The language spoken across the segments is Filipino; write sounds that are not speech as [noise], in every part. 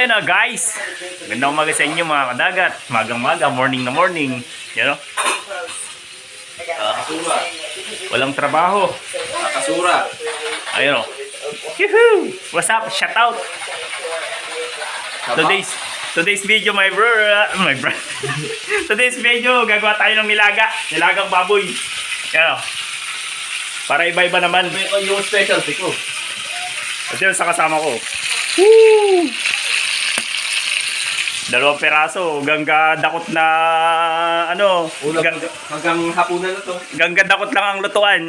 morena guys! Gandang umaga sa inyo mga kadagat. Magang maga, morning na morning. Yan o. Nakasura. Walang trabaho. Nakasura. Ayun o. Yuhuu! What's up? Shout out! Today's Today's video my bro, uh, my bro. [laughs] Today's video gagawa tayo ng nilaga, nilagang baboy. Yan o. Para iba-iba naman. May yung specialty ko. Ito yung sa kasama ko. Woo! Dalawang peraso, gangga dakot na ano, Ulam ga- hanggang hapunan na to. gangga dakot lang ang lutuan.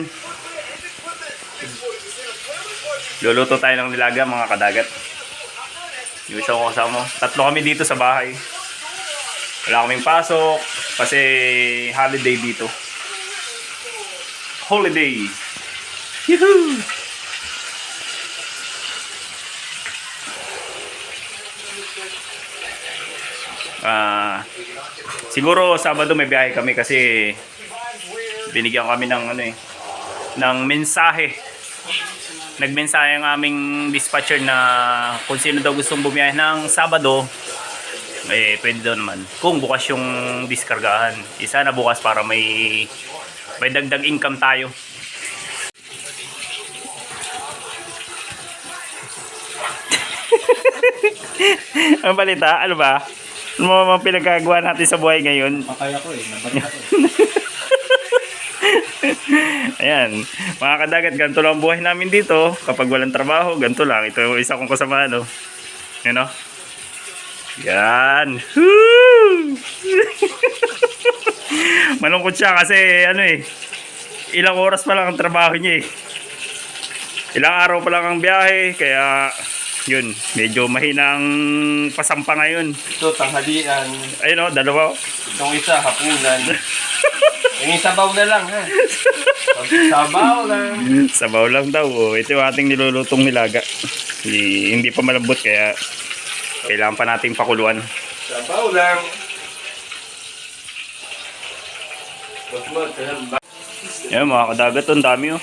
Luluto tayo ng nilaga mga kadagat. Yung isa ko kasama. Tatlo kami dito sa bahay. Wala kaming pasok kasi holiday dito. Holiday. Yuhuu! Ah, siguro Sabado may biyahe kami kasi binigyan kami ng ano eh ng mensahe. Nagmensahe ang aming dispatcher na kung sino daw gustong bumiyahe ng Sabado eh pwede daw naman kung bukas yung diskargahan. Isa na bukas para may may dagdag income tayo. [laughs] Ang balita, ano ba? Ano mga mga pinagkagawa natin sa buhay ngayon? Pakaya ko eh. Nabat ako. [laughs] Ayan, mga kadagat, ganito lang ang buhay namin dito. Kapag walang trabaho, ganito lang. Ito yung isa kong kasama, no? Yan, no? Yan. Malungkot siya kasi, ano eh, ilang oras pa lang ang trabaho niya eh. Ilang araw pa lang ang biyahe, kaya, yun, medyo mahina ang pasampa ngayon. Ito, tanghalian. Ayun, no, dalawa. Itong isa, hapunan. [laughs] Yung sabaw na lang ha. Sabaw lang. Sabaw lang daw. Oh. Ito yung ating nilulutong nilaga. Hindi, hindi pa malambot kaya kailangan pa nating pakuluan. Sabaw lang. Yan mga kadagat, ang dami oh.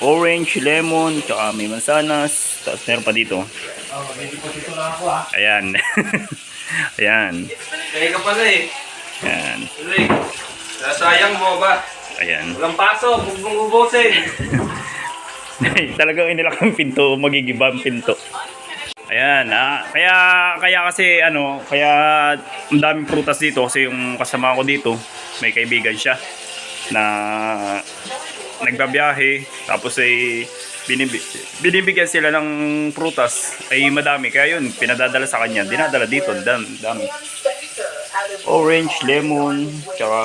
Orange, lemon, tsaka may mansanas. Tapos meron pa dito. Oh, medyo po dito lang ako ha. Ayan. [laughs] Ayan. Kaya ka pala eh. Ayan. Tuloy. Nasayang mo ba? Ayan. Walang pasok, huwag mong ubusin. [laughs] Talagang inilak ang pinto, magigiba ang pinto. Ayan, ah, kaya kaya kasi ano, kaya ang daming prutas dito kasi yung kasama ko dito, may kaibigan siya na nagbabiyahe tapos ay binib- binibigyan sila ng prutas ay madami. Kaya yun pinadadala sa kanya. Dinadala dito dam dami orange lemon tsaka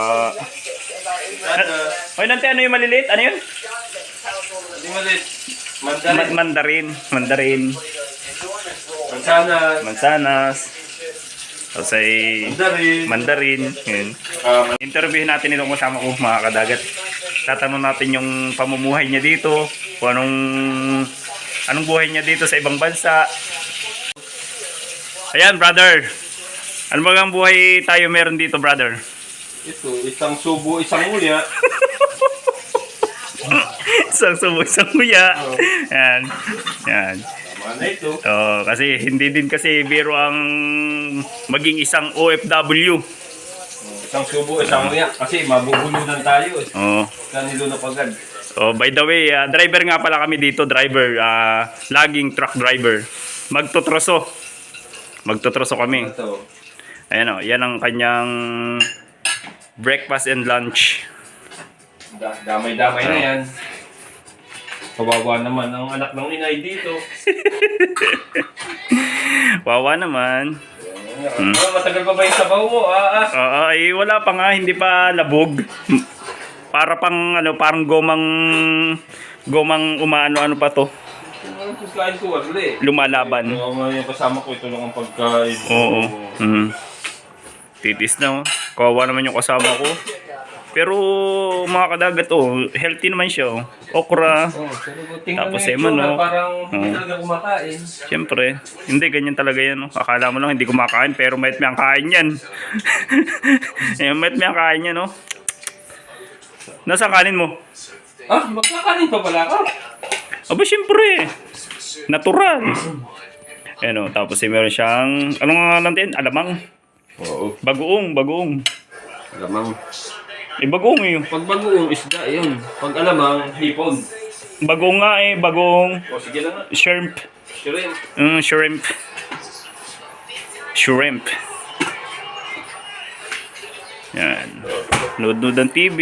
uh, Hoy nante ano yung maliliit? Ano yun? Mandarin. mandarin. Mandarin. Mansana. mansanas. Tapos ay Mandarin. mandarin. Yun. Um, interviewin natin itong kasama ko mga kadagat tatanong natin yung pamumuhay niya dito kung anong anong buhay niya dito sa ibang bansa ayan brother ano ba ang buhay tayo meron dito brother ito, isang subo, isang nguya. [laughs] isang subo isang kuya Oo. yan yan Tama na ito. Oh, kasi hindi din kasi biro ang maging isang OFW Isang subo, isang nguya. Kasi mabubulunan tayo eh. oh Kanilo na pagad. Oh, by the way, ah, driver nga pala kami dito, driver, ah, laging truck driver. Magtotroso. Magtotroso kami. Ito. Ayan oh, yan ang kanyang breakfast and lunch. Da- damay-damay na yan. Kawawa naman ang anak ng inay dito. [laughs] Wawa naman. Hmm. matagal pa ba yung sabaw mo? Ah, ah. Oo, ay wala pa nga, hindi pa labog. Para pang ano, parang gomang gomang umaano-ano pa to, Ang kuskain ko, wala eh. lumalaban. Ito yung kasama ko, ito lang ang pagkain. Oo. Mm. Titis na. oh. Kawawa naman yung kasama ko. Pero mga kadagat oh, healthy naman siya oh. Okra. Oh, pero tingnan Tapos mo yung itsura. Parang hindi Oo. talaga kumakain. Siyempre, hindi ganyan talaga yan. Oh. Akala mo lang hindi kumakain pero may may ang kain yan. [laughs] eh, may may ang kain yan oh. Nasa kanin mo? Ah, magkakanin pa pala ka? Aba, siyempre. Natural. Ano, tapos eh, meron siyang, ano nga natin? Alamang. Oo. Bagoong, bagoong. Alamang. Eh, bagoong eh. Pag bagoong isda, yun. Pag alamang, hipon. Bagoong nga eh, bagoong. O sige lang nga. Shrimp. Shrimp. Mm, shrimp. Shrimp. Yan. Load-load ng TV.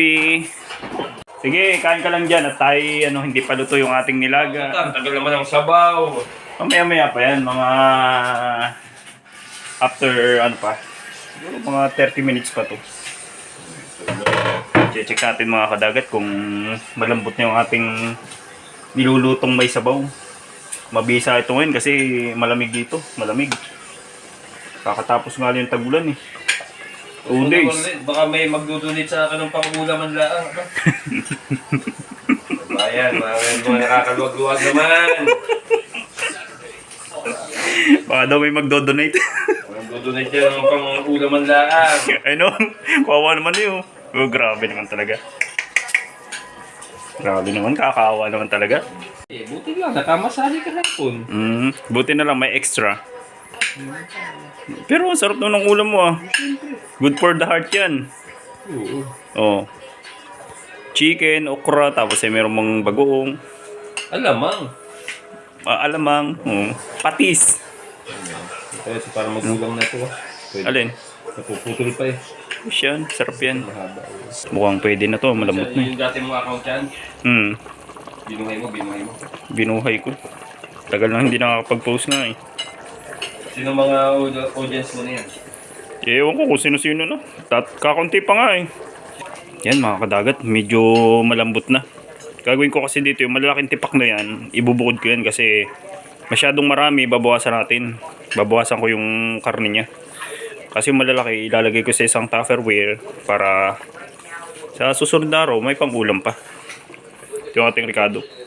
Sige, kain ka lang dyan at tayo, ano, hindi pa luto yung ating nilaga. Ang tagal naman ang sabaw. Mamaya-maya pa yan, mga after, ano pa, siguro mga 30 minutes pa to. Check natin mga kadagat kung malambot na yung ating nilulutong may sabaw. Mabisa ito ngayon kasi malamig dito, malamig. Kakatapos nga yung tagulan eh. Two days. Baka may magdudunit sa akin ng pangulaman laang. Ano? [laughs] Bayan, mga, mga nakakaluwag-luwag naman. Baka daw may magdodonate. Magdudunit yan ng pangulaman laang. [laughs] ano? Kawawa naman yun. Oh, grabe naman talaga. Grabe naman, kakaawa naman talaga. Eh, buti lang, nakamasali ka hapon. Mm, buti na lang may extra. Pero ang sarap naman ng ulam mo ah. Good for the heart yan. Oo. Oh. Chicken, okra, tapos ay meron mga bagoong, Alamang. ah, alamang, oh. patis. Kaya sa para magulang na ito. ah. Pwede. Alin? Napuputol pa eh. Push yan, sarap yan. Mahaba. Mukhang pwede na to, malambot na eh. Yung dati mong account yan, Hmm, binuhay mo, binuhay mo. binuhay ko. Tagal na hindi nakakapag-post nga eh. Sino mga aud- audience mo na yan? Ewan ko kung sino-sino na. Tat kakunti pa nga eh. Yan mga kadagat, medyo malambot na. Gagawin ko kasi dito yung malalaking tipak na yan, ibubukod ko yan kasi masyadong marami, babawasan natin. Babawasan ko yung karne niya. Kasi yung malalaki, ilalagay ko sa isang tupperware para sa susunod na araw, may pangulam pa. Ito yung ating Ricardo.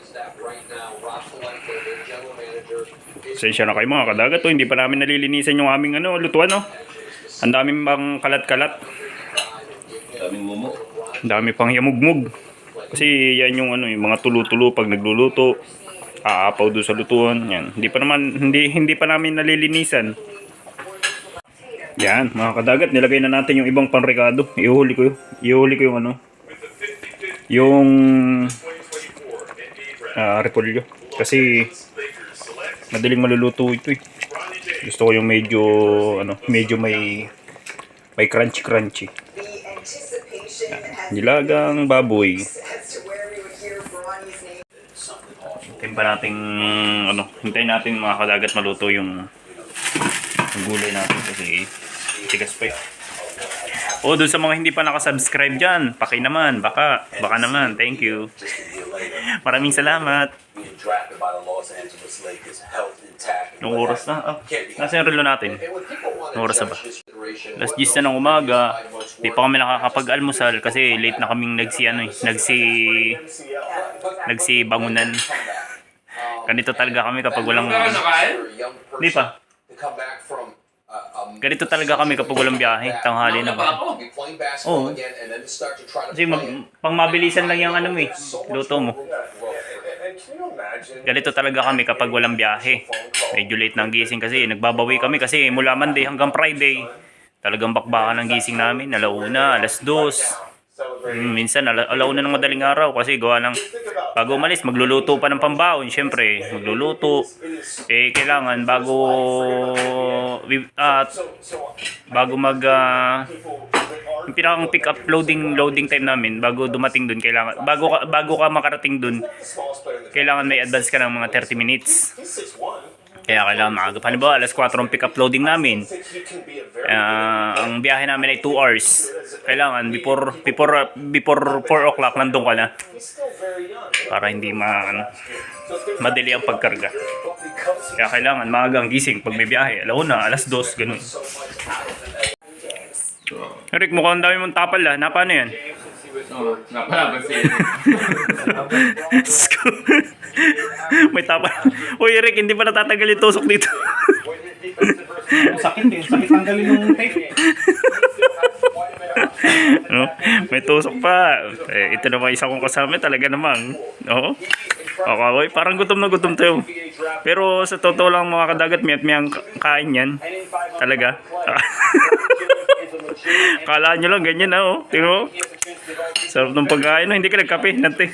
Sensya na kayo mga kadagat to, hindi pa namin nalilinisan yung aming ano, lutuan no. Ang daming bang kalat-kalat. Daming mumo. Ang dami pang yamugmug. Kasi yan yung ano, yung mga tulo-tulo pag nagluluto. Aapaw doon sa lutuan. Yan. Hindi pa naman hindi hindi pa namin nalilinisan. Yan, mga kadagat, nilagay na natin yung ibang panrekado. Ihuli ko, ihuli ko yung ano. Yung ah repolyo. Kasi madaling maluluto ito eh. Gusto ko yung medyo ano, medyo may may crunchy crunchy. Nilagang baboy. Hintayin pa natin, ano, hintayin natin mga kadagat maluto yung, yung gulay natin kasi tigas pa eh. O, doon sa mga hindi pa nakasubscribe dyan, paki naman, baka, baka naman, thank you. Maraming salamat. Nung oras na, ah, nasa yung relo natin. Nung oras na ba? what 10 na ng umaga, di pa kami nakakapag-almusal kasi late na kaming nagsi, ano eh, nagsi, nagsi bangunan. Ganito talaga kami kapag walang, Kaya nakain? for a young person di pa, ganito talaga kami kapag walang biyahe, tanghali na ba. Oo. Kasi mag, pang mabilisan lang yung ano mo eh, luto mo. Ganito talaga kami kapag walang biyahe. Medyo late na ang gising kasi nagbabawi kami kasi mula Monday hanggang Friday. Talagang bakbakan ang gising namin, alauna, alas dos. Mm, minsan ala, alauna ng madaling araw kasi gawa ng bago umalis magluluto pa ng pambaon syempre magluluto. Eh kailangan bago at bago mag ah, yung pinakang pick up loading loading time namin bago dumating dun kailangan bago bago ka makarating dun kailangan may advance ka ng mga 30 minutes kaya kailangan maaga. Pa ba alas 4 ang pick up loading namin. Ah, ang biyahe namin ay 2 hours. Kailangan before before before 4 o'clock nandun ka na. Para hindi ma ano, madali ang pagkarga. Kaya kailangan maagang gising pag may biyahe. Alauna alas 2 ganun. Eric, mukhang dami mong tapal ah. Na paano yan? Oo, napalaban siya. Diyos ko. May tapal. Uy, Eric, hindi pa natatagal yung tusok dito. Sakit eh. Sakit tanggalin yung tape. no? May tusok pa. Eh, ito naman isa kong kasama talaga namang. Oo. Okay, parang gutom na gutom tayo. Pero sa totoo lang mga kadagat, may at may ang kain yan. Talaga. [laughs] Kala nyo lang ganyan na oh. Tingnan mo. Sarap ng pagkain. no? Hindi ka nagkape. Nante.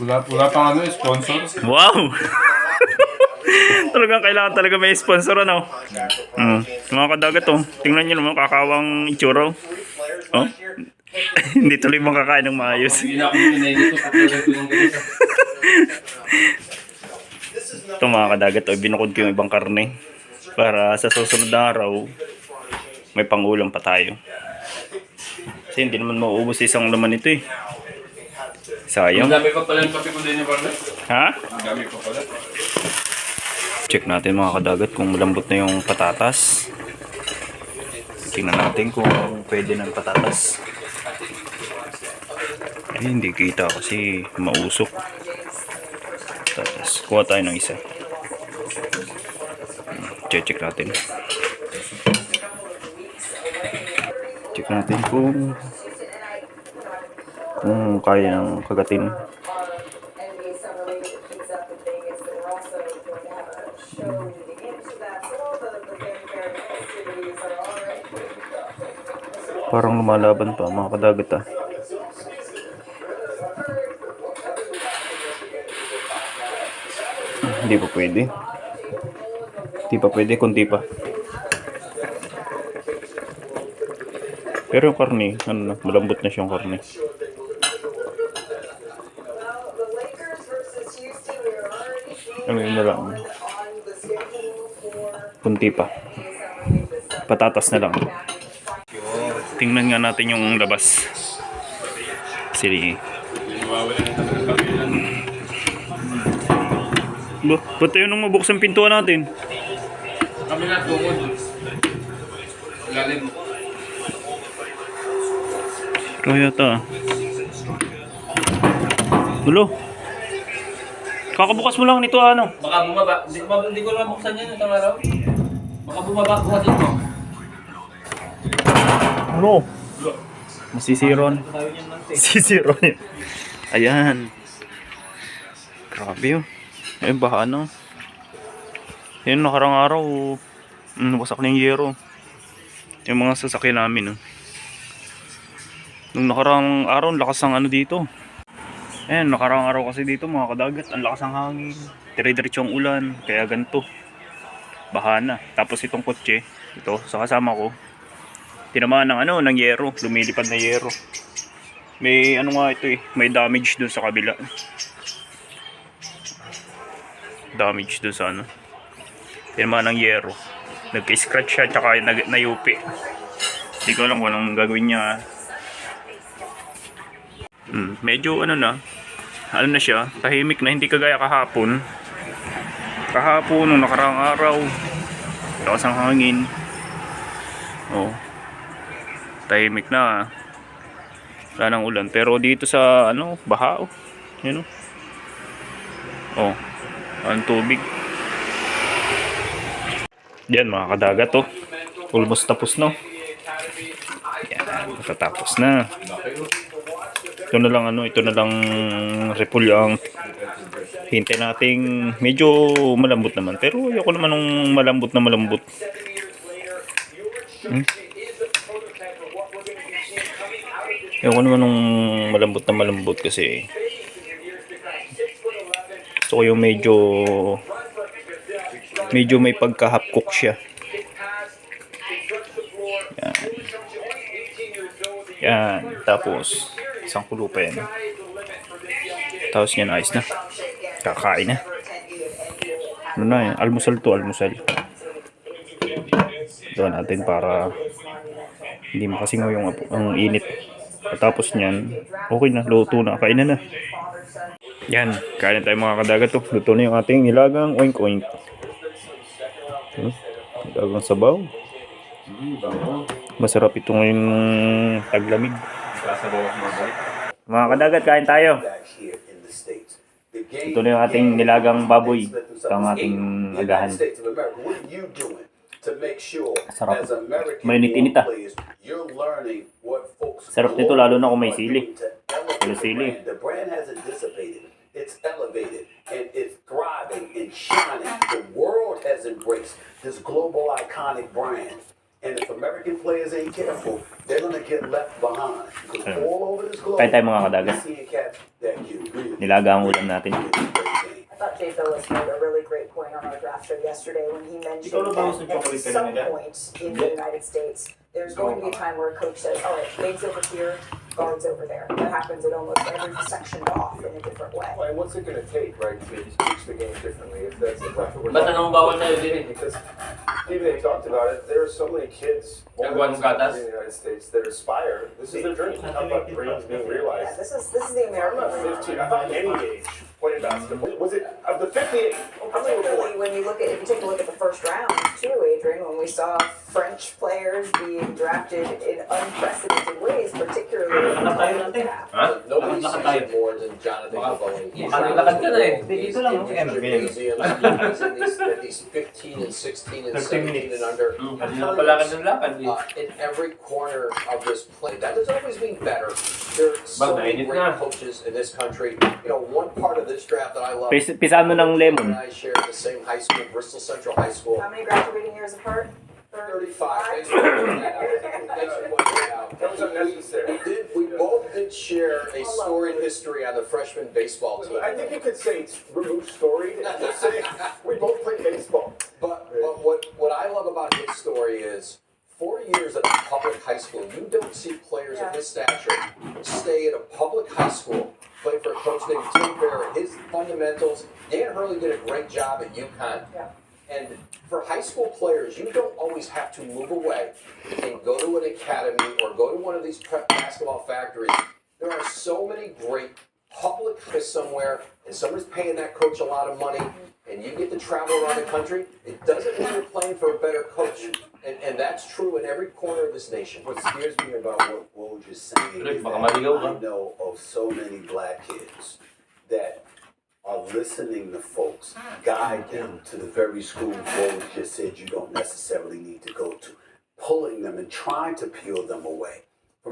Wala, wala pang ano, sponsor. Wow! [laughs] Talagang kailangan talaga may sponsor ano. Mm. Mga kadagat oh. Tingnan nyo naman kakawang itsura. oh. Oh? [laughs] Hindi tuloy makakain ng maayos. Ito mga kadagat, oh, binukod ko yung ibang karne. Para sa susunod na araw, may pangulam pa tayo. Kasi hindi naman mauubos isang laman ito eh. Ang Sayang. dami pa pala yung kape ko din yung partner. Ha? Ang dami pa pala. Check natin mga kadagat kung malambot na yung patatas. Tingnan natin kung pwede ng patatas. Eh, hindi kita kasi mausok. Patatas. Kuha tayo ng isa. Check, check natin. Check natin kung kung kaya ng kagatin. Parang lumalaban pa mga kadagat ah. Hindi pa pwede. Hindi pa pwede, kundi pa. Pero yung karne, ano na, malambot na siyang karne. Ano yun na lang, kunti pa. Patatas na lang. Tingnan nga natin yung labas. Kasi, ba, ba't tayo nung mabuksan pintuan natin? Kami na tukod. Kaya ta. Dulo. Kakabukas mo lang nito ano. Baka bumaba. Hindi, ko- hindi ko naman buksan yan itong araw. Baka bumaba ko dito. Ano? Masisiron. Masisiron yun. Ayan. Grabe yun. Ayun ba ano? Yun nakarang araw. Mm, wasak na yung yero. Yung mga sasakyan namin. No? Nung nakarang araw, ang lakas ng ano dito. Ayan, nakarang araw kasi dito mga kadagat. Ang lakas ng hangin. Dire-diretso ang ulan. Kaya ganito. Baha na. Tapos itong kotse, ito, sa kasama ko, tinamaan ng ano, ng yero, lumilipad na yero. May ano nga ito eh, may damage dun sa kabila. Damage dun sa ano. Tinamaan ng yero. Nagka-scratch siya tsaka nag nayupi. Hindi ko alam kung anong gagawin niya. Hmm, medyo ano na, ano na siya, tahimik na, hindi kagaya kahapon. Kahapon, nung nakaraang araw, lakas ang hangin. Oh, tahimik na wala nang ulan. Pero dito sa ano baha oh. Yun oh. Oh ang tubig. Yan mga kadagat oh. Almost tapos no yan matatapos na ito na lang ano ito na lang repolyo ang hintay nating medyo malambot naman pero ayoko naman nung malambot na malambot Hmm? Ayoko naman nung malambot na malambot kasi gusto ko yung medyo medyo may pagka half cook siya. Yan. Yan. Tapos isang kulo. Tapos yan ayos na. Kakain na. Ano na yan? Almusal to, almusal. Doon natin para hindi makasingaw yung ang init. Tapos niyan, okay na, luto na, kainan na. Yan, kain na tayo mga kadagat to. Luto na yung ating nilagang oink oink. Hmm, Nilagang sabaw. Masarap ito ngayong taglamig. Sasabaw ako mabalik. Mga kadagat, kain tayo. Ito na yung ating nilagang baboy. Ito ang ating agahan. Sarap. Mainit-init, ah. Sarap nito, lalo na kung may sili. the sili. it's elevated and it's thriving and shining. The world has embraced this global iconic brand. And if American players ain't careful, they're gonna get left behind. Because Ayun. all over this globe, Kain tayo mga kadagas. you're cats that can really Nilaga ang ulam natin. get the great game. I thought Jay Phillips made a really great point on our draft show yesterday when he mentioned Ikaw na ba gusto that at chocolate some kanina? point in the United States, there's going to be a time where a coach says, all right, bigs over here, guards over there. That happens in almost every section off in a different way. Well, and what's it gonna take, right, to teach the game differently, if that's, if that's what we're Ba't talking anong bawal na yun din? Because, even they talked about it, there are so many kids all Nagbuwan over ng gatas? the United States that aspire, this is their dream, how about dreams being Yeah, realized? this is this is the I'm American not way. fifteen, I thought any age played basketball, was it, of the fifty-eight, how many were Particularly when you look at, if you take a look at the first round too, Adrian, when we saw French players being drafted in unprecedented ways, particularly in the Nakatayo natin. draft. Ha? Nobody Nakakatayo. sees it more than Jonathan Baka- Gavoni. He's baka in nilakad ka na eh. these- Dito lang, in these Ayan, gymnasiums, he's in these, at these fifteen and sixteen and 13 seventeen minutes. and under. Kanina palakad ng lakad eh. Uh, in every corner of this play, that doesn't always mean better. There are so Bag, many mainit great na. coaches in this country. You know, one part of this draft that I love. Pis- pisahan mo ng lemon. And I shared the same high school, Bristol Central High School. How many graduating years apart? Thirty-five. Thanks for pointing that out. Thanks for pointing that out. That was unnecessary. We did, we both did share a storied history on the freshman baseball team. I think you could say it's remove story, [laughs] and just say, we both played baseball. But, but what, what I love about his story is four years at a public high school, you don't see players of his stature stay at a public high school, play for a coach named Tim Barrett. His fundamentals, Dan Hurley did a great job at UConn. Yeah. And for high school players, you don't always have to move away and go to an academy or go to one of these prep basketball factories. There are so many great public somewhere, and someone's paying that coach a lot of money, and you get to travel around the country. It doesn't mean you're playing for a better coach, and, and that's true in every corner of this nation. What scares me about what Woj is saying Rick, is that. I know of so many black kids that are listening to folks guide them to the very school Woj just said you don't necessarily need to go to, pulling them and trying to peel them away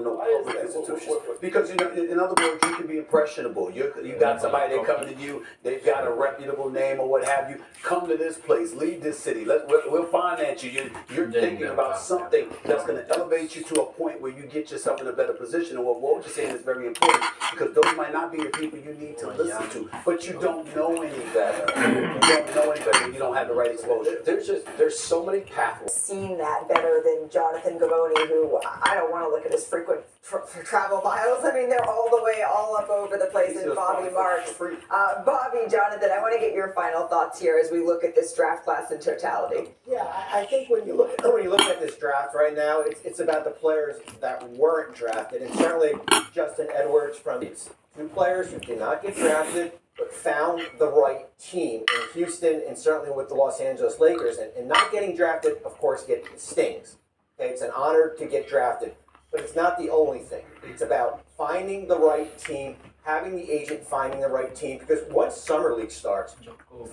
from the public institutions. Because you know, in in other words, you can be impressionable. You you got somebody that coming to you, they've got a reputable name or what have you. Come to this place, leave this city. Let we'll, we'll finance you. you you're thinking about something that's going to elevate you to a point where you get yourself in a better position. And what Woj is saying is very important because those might not be the people you need to listen to, but you don't know any better. You don't know any better. You don't have the right exposure. There's just there's so many pathways. Seen that better than Jonathan Gavoni, who I don't want to look at his frequent tr- tr- travel bios. I mean, they're all the way all up over the place. And Bobby Marks, uh, Bobby, Jonathan, I want to get your final thoughts here as we look at this draft class in totality. Yeah, I, I think when you look at, when you look at this draft right now, it's, it's about the players that weren't drafted, and certainly Justin Edwards from these two players who did not get drafted but found the right team in Houston and certainly with the Los Angeles Lakers. And, and not getting drafted, of course, get stings. Okay, it's an honor to get drafted, but it's not the only thing. It's about finding the right team, having the agent finding the right team. Because once summer league starts,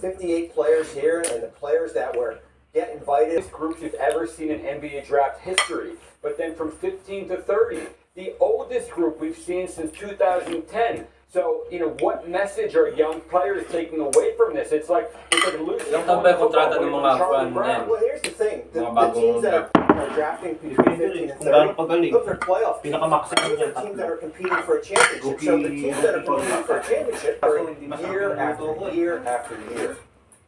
58 players here and the players that were get invited. biggest groups you've ever seen in NBA draft history. But then from 15 to 30, the oldest group we've seen since 2010. So, you know, what message are young players taking away from this? It's like it's like losing Ilang taon ba yung kontrata ng mga Charlie fan Brown. Well, here's the thing: the, Mga the bagong teams that are, are drafting between 15 and Kung gaano 30, pagaling. those are playoff teams. Pinaka-maximum Those dyan, are teams that are competing for a championship. So the teams that are competing for a championship are year after year after year.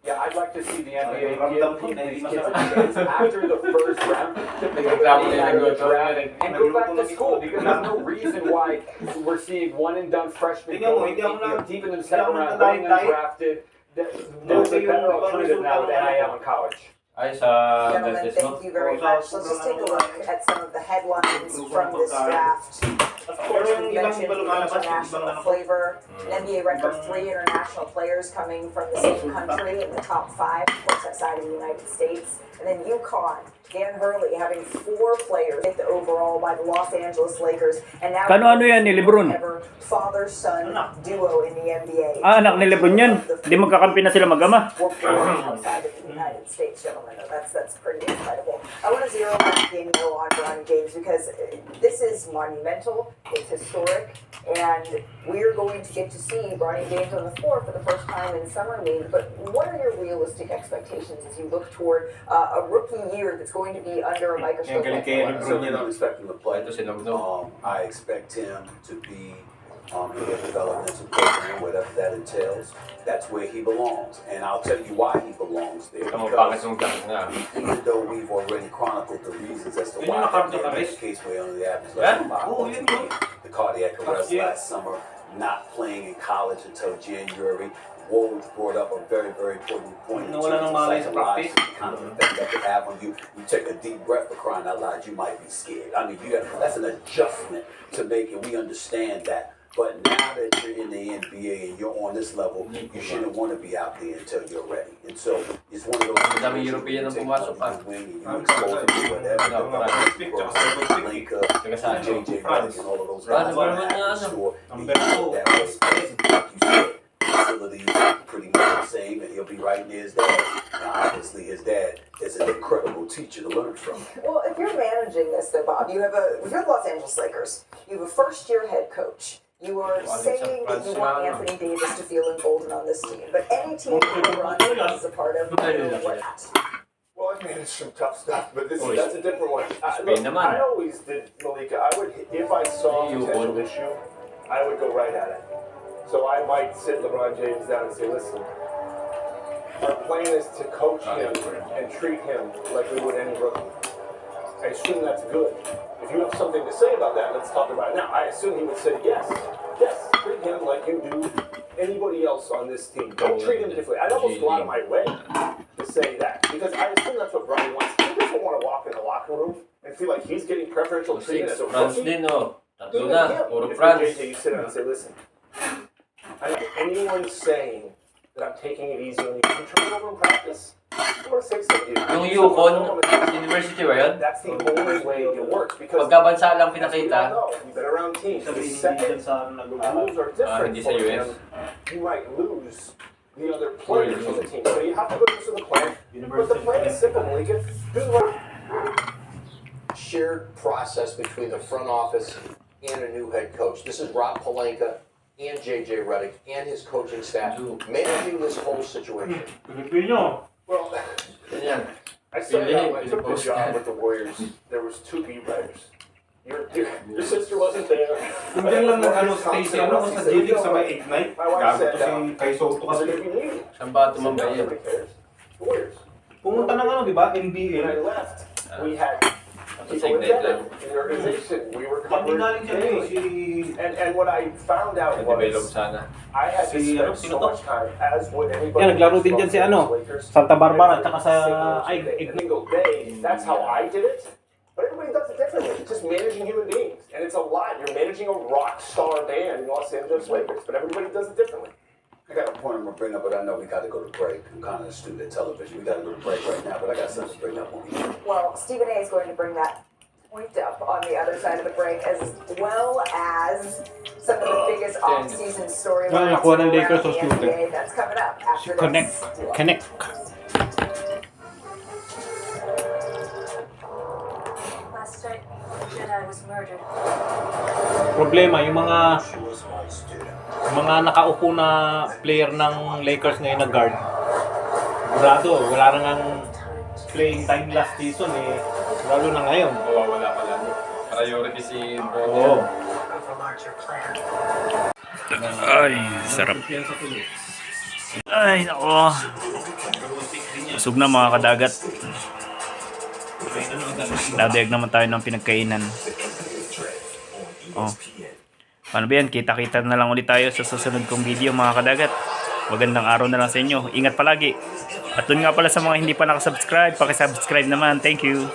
Yeah, I'd like to see the NBA give these kids a [laughs] chance after the first round to pick Nagreklamo out din the ng draft and, go back to school because there's no reason why we're seeing one and done freshmen Tingnan mo, going hindi ako you know, deep in the hindi second ako round, na going undrafted. There- There's a better alternative now with NIL in college. Gentlemen, no? thank you very much. Let's just take a look at some of the headlines from this draft. Of course, Pero yung we ibang mentioned iba the lumalabas, yung ibang international ano. flavor. An NBA record three international players coming from the same country in the top five, of course, outside of the United States. And then UConn, Dan Hurley having four players picked overall by the Los Angeles Lakers. And now Kano-ano yan ni Lebron? ever father-son duo in the NBA. Ah, anak ni Lebron yan. Hindi magkakampi na sila mag-ama. We're born outside of the United States, gentlemen. That's that's pretty incredible. I want to zero in on game though on Bronny James because uh, this is monumental. It's historic, and we're going to get to see Bronny James on the floor for the first time in summer league. But what are your realistic expectations as you look toward uh, a rookie year that's going to be under a microscope? galing like kay the one? I certainly don't expect him to play. Ito si Logno. Um, I expect him to be um, in a developmental program, whatever that entails. That's where he belongs, and I'll tell you why he belongs there. Because yung dunk na. even though we've already chronicled the reasons as to why na this case where only averaged Yan? less than five Oo, points yun a yun. game, the cardiac arrest Yeah. last summer, not playing in college until January. Woj brought up a very, very important point in Nawala terms ng of malay sa psychology, practice. the kind of effect that could have on you. You take a deep breath for crying out loud, you might be scared. I mean, you got, that's an adjustment to make, and we understand that. But now that you're in the NBA and you're on this level, you shouldn't want to be out there until you're ready. And so it's one of those. Ang daming situations European where ang you take pumasok, one good wing and you expose them to whatever. No, the right. Linka, Taga saan? JJ Redick, and all of those Right, guys. well, are well, making ano? sure Ang that you berto. get that respect. Like you said, facilities are pretty much the same, and he'll be right near his dad. Now, obviously, his dad is an incredible teacher to learn from. Well, if you're managing this, though, Bob, you have a if you're the Los Angeles Lakers. You have a first-year head coach. You are saying that you want Anthony Davis to feel emboldened on this team, but any team that LeBron James is a part of, you know what? Well, I managed some tough stuff, but this is, that's a different one. I, Spain look, naman. I always did, Malika. I would, if I saw a potential issue, I would go right at it. So I might sit LeBron James down and say, listen, our plan is to coach him and treat him like we would any rookie. I assume that's good. If you have something to say about that, let's talk about it now. I assume he would say yes. Yes, treat him like you do anybody else on this team. Don't treat him differently. I'd almost go out of my way to say that because I assume that's what Brian wants. He doesn't want to walk in the locker room and feel like he's getting preferential treatment as a rookie. din. Tatlo Even na. him, Puro if you're France. JJ, you sit down and say, listen, I don't think saying that I'm taking it easy on you. You turn it over in practice. I'm going to say something to you. Yung So, Yukon, University ba yun? That's the only way it works because Pagkabansa lang as we pinakita, you've been around teams. The Sabihin hindi dyan sa ano the rules are Ah, different hindi sa US. you might lose the other players on the team. So you have to go through the plan. But the plan is simple, Malika. Do what shared process between the front office and a new head coach. This is Rob Palenka and JJ Redick and his coaching staff managing this whole situation. Pilipino. Well, ganyan. I started out when I took the Post job with the Warriors. There was two beat writers. Your, your, your sister wasn't there. Kung dyan lang nag-ano, stay si ano, sa Jilik sa may 8 night. My wife Gago to si kay Soto I said, kasi. you need, Saan ba tumambay nobody cares. Warriors. Pumunta ng ano, di ba? When I NBA. left, we had Sa people Ignite together lang. in the organization. We were covered daily. si... And, and what I found out Na-develop was sana. I had to Si, ano, spend sino so to? much time, as would anybody. Yan, naglaro din dyan si ano, Santa Barbara, every tsaka sa- ay, day, Ignite. single day. That's how I did it. But everybody does it differently. It's just managing human beings. And it's a lot. You're managing a rock star band in Los Angeles Lakers, but everybody does it differently. I got a point I'm gonna bring up, but I know we got to go to break. I'm kind of a student at television. We got to go to break right now, but I got something to bring up on you. Well, Stephen A. is going to bring that point up on the other side of the break, as well as some of the biggest off-season storylines Well, nakuha ng around Lakers the sa. NBA. That's coming up after this. Connect. Connect. Last night, Jedi was murdered. Problema, yung mga She was my student. Mga nakaupo na player ng Lakers ngayon na guard. Sigurado, wala na ngang playing time last season eh. Lalo na ngayon. Mawawala pa lang. Priority si Bro. Oo. Ay, sarap. Ay, nako. Busog na mga kadagat. Dadayag naman tayo ng pinagkainan. Oh. Paano ba yan? Kita-kita na lang ulit tayo sa susunod kong video mga kadagat. Magandang araw na lang sa inyo. Ingat palagi. At dun nga pala sa mga hindi pa nakasubscribe, pakisubscribe naman. Thank you.